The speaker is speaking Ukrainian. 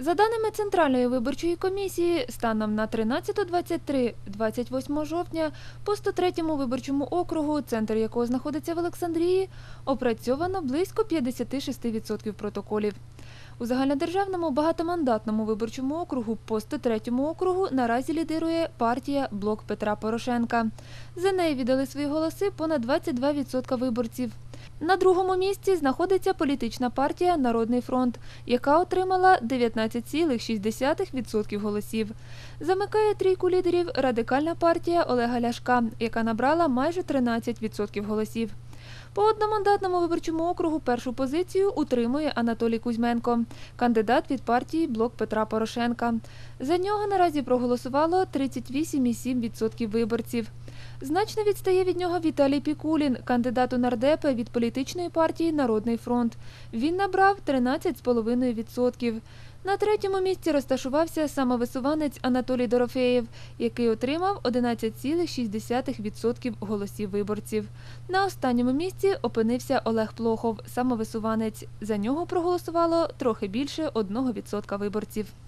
За даними Центральної виборчої комісії, станом на 13.23 28 жовтня по 103-му виборчому округу, центр якого знаходиться в Олександрії, опрацьовано близько 56% протоколів. У загальнодержавному багатомандатному виборчому округу по 103-му округу наразі лідирує партія Блок Петра Порошенка. За неї віддали свої голоси понад 22% виборців. На другому місці знаходиться політична партія Народний фронт, яка отримала 19,6% голосів. Замикає трійку лідерів радикальна партія Олега Ляшка, яка набрала майже 13% голосів. По одномандатному виборчому округу першу позицію утримує Анатолій Кузьменко, кандидат від партії Блок Петра Порошенка. За нього наразі проголосувало 38,7% виборців. Значно відстає від нього Віталій Пікулін, кандидат у нардепи від політичної партії Народний фронт. Він набрав 13,5%. На третьому місці розташувався самовисуванець Анатолій Дорофеєв, який отримав 11,6% голосів виборців. На останньому місці опинився Олег Плохов, самовисуванець. За нього проголосувало трохи більше 1% виборців.